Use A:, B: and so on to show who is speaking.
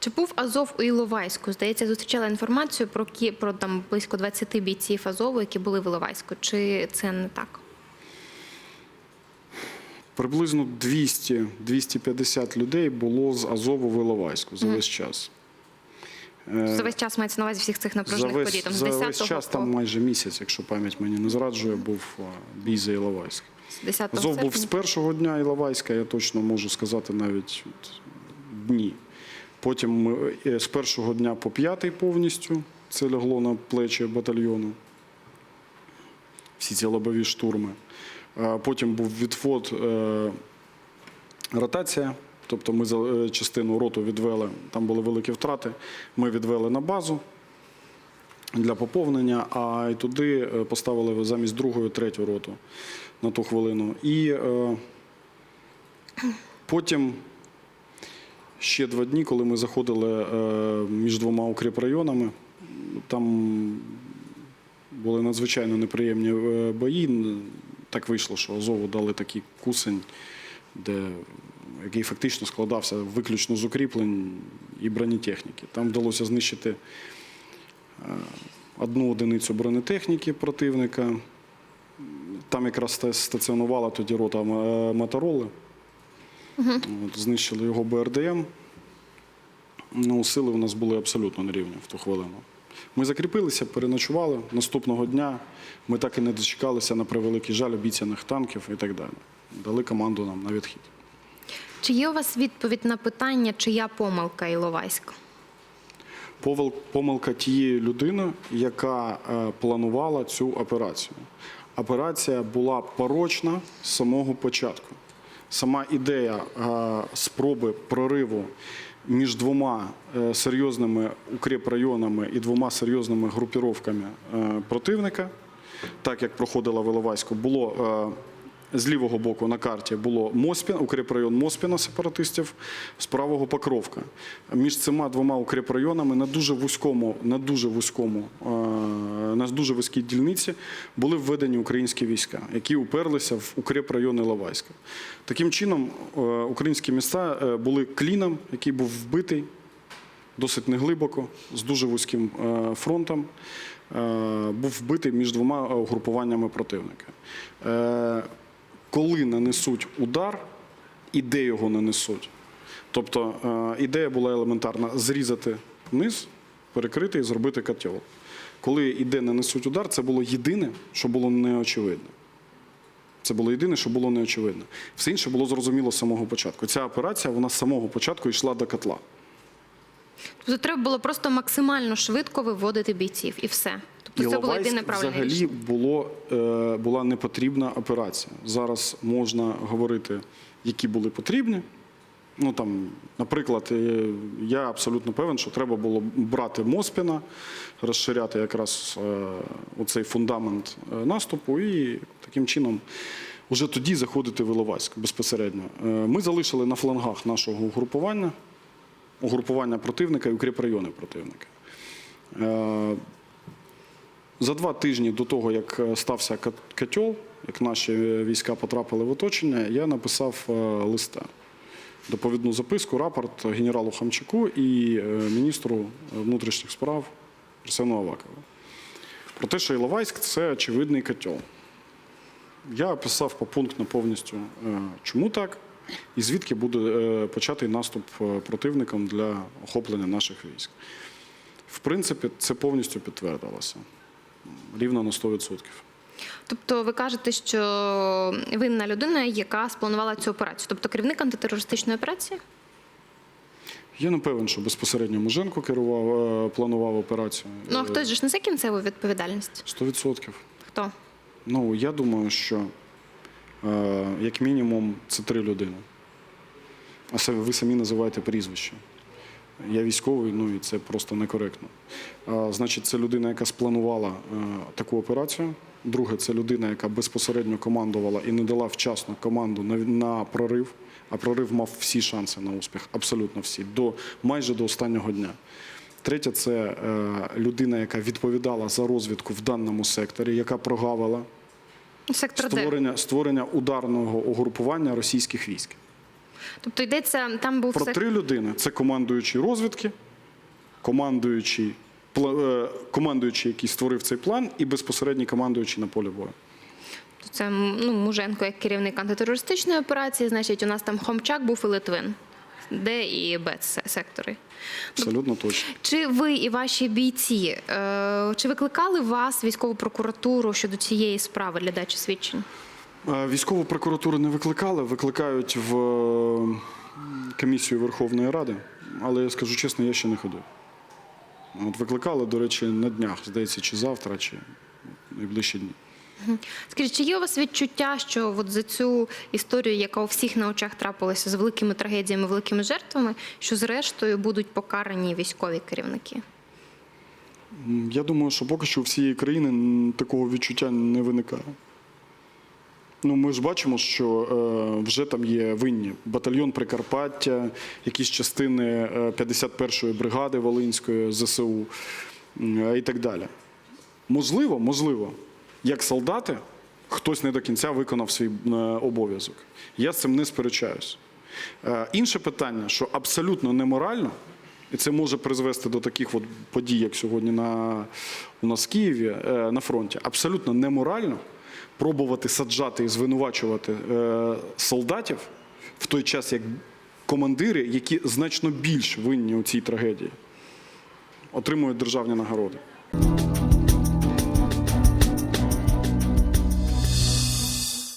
A: Чи був Азов у Іловайську? Здається, зустрічала інформацію про кі про там близько 20 бійців Азову, які були в Іловайську. Чи це не так?
B: Приблизно 200-250 людей було з Азову в Іловайську за весь час. Е,
A: За весь час мається на увазі всіх цих
B: За
A: напружених подій.
B: весь,
A: Там з
B: за
A: 10-го
B: весь час
A: по
B: там майже місяць, якщо пам'ять мені не зраджує, був бій за Іловайськ.
A: з 10
B: Азов був з першого дня Іловайська, я точно можу сказати навіть дні. Потім ми е, з першого дня по п'ятий повністю це лягло на плечі батальйону. Всі ці лобові штурми. Потім був відвод, е, ротація. Тобто ми е, частину роту відвели, там були великі втрати. Ми відвели на базу для поповнення, а й туди поставили замість другої третю роту на ту хвилину. І потім ще два дні, коли ми заходили е, між двома укріпрайонами, там були надзвичайно неприємні е, бої. Так вийшло, що Азову дали такий кусень, де, який фактично складався виключно з укріплень і бронетехніки. Там вдалося знищити е, одну одиницю бронетехніки противника. Там якраз стаціонувала тоді рота е, От, знищили його БРДМ. Ну, сили у нас були абсолютно на рівні в ту хвилину. Ми закріпилися, переночували. Наступного дня ми так і не дочекалися на превеликий жаль обіцяних танків і так далі. Дали команду нам на відхід.
A: Чи є у вас відповідь на питання, чия помилка Іловайська?
B: Помилка тієї людини, яка е, планувала цю операцію. Операція була порочна з самого початку. Сама ідея спроби прориву між двома е, серйозними укріпрайонами і двома серйозними групіровками е, противника, так як проходила в Іловайську, було е, з лівого боку на карті було Моспін, укріпрайон Моспіна сепаратистів, з правого Покровка. Між цими двома укріпрайонами на дуже вузькому, на дуже вузькому, е, на дуже вузькій дільниці були введені українські війська, які уперлися в укріпрайон Іловайська. Таким чином, е, українські міста е, були кліном, який був вбитий досить неглибоко, з дуже вузьким фронтом, був вбитий між двома угрупуваннями противника. Коли нанесуть удар, і де його нанесуть. Тобто е, ідея була елементарна: зрізати низ, перекрити і зробити котел. Коли іде нанесуть удар, це було єдине, що було неочевидне. Це було єдине, що було неочевидне. Все інше було зрозуміло з самого початку. Ця операція вона з самого початку йшла до котла.
A: Тобто треба було просто максимально швидко виводити бійців і все. Тобто це було
B: Іловайськ
A: єдине правильне
B: взагалі
A: рішення.
B: було, е, була непотрібна операція. Зараз можна говорити, які були потрібні. Ну там, наприклад, е, я абсолютно певен, що треба було брати Моспіна, розширяти якраз е, оцей фундамент наступу і таким чином вже тоді заходити в Іловайськ безпосередньо. Ми залишили на флангах нашого угрупування, угрупування противника і укріпрайони противника. За два тижні до того, як е, стався котел, як наші е, війська потрапили в оточення, я написав е, листа. Доповідну записку, рапорт генералу Хамчаку і міністру внутрішніх справ Арсену Авакову. Про те, що Іловайськ це очевидний котел. Я описав попунктно повністю, чому так, і звідки буде початий наступ противником для охоплення наших військ. В принципі, це повністю підтвердилося. Рівно на 100%.
A: Тобто ви кажете, що винна людина, яка спланувала цю операцію, тобто керівник антитерористичної операції?
B: Я не певен, що безпосередньо Муженко керував, е, планував операцію.
A: Ну а хтось же ж несе кінцеву відповідальність?
B: 100%.
A: Хто?
B: Ну, я думаю, що е, як мінімум це три людини. А ви самі називаєте прізвище. Я військовий, ну і це просто некоректно. А, значить, це людина, яка спланувала е, таку операцію. Друге, це людина, яка безпосередньо командувала і не дала вчасно команду на, на прорив. А прорив мав всі шанси на успіх, абсолютно всі, до майже до останнього дня. Третє, це е, людина, яка відповідала за розвідку в даному секторі, яка прогавила
A: Сектор
B: створення, створення ударного угрупування російських військ.
A: Тобто йдеться, там був
B: Про
A: все-
B: три людини: це командуючий розвідки, командуючий, е, командуючий, який створив цей план, і безпосередній командуючий на полі бою.
A: Це ну, Муженко як керівник антитерористичної операції, значить, у нас там Хомчак був і Литвин, Д і Б сектори
B: Абсолютно точно.
A: Чи ви і ваші бійці, е, чи викликали вас військову прокуратуру щодо цієї справи для дачі свідчень?
B: Е, Військову прокуратуру не викликали, викликають в комісію Верховної Ради, але я скажу чесно, я ще не ходив. От викликали, до речі, на днях, здається, чи завтра, чи найближчі дні.
A: Скажіть, чи є у вас відчуття, що от за цю історію, яка у всіх на очах трапилася з великими трагедіями, великими жертвами, що зрештою будуть покарані військові керівники?
B: Я думаю, що поки що у всієї країни такого відчуття не виникає. Ну, ми ж бачимо, що е, вже там є винні батальйон Прикарпаття, якісь частини е, 51-ї бригади Волинської ЗСУ е, і так далі. Можливо, можливо, як солдати, хтось не до кінця виконав свій е, обов'язок. Я з цим не сперечаюсь. Е, інше питання, що абсолютно неморально, і це може призвести до таких от подій, як сьогодні на, у нас в Києві е, на фронті, абсолютно неморально пробувати саджати і звинувачувати е, солдатів в той час, як командири, які значно більш винні у цій трагедії, отримують державні нагороди.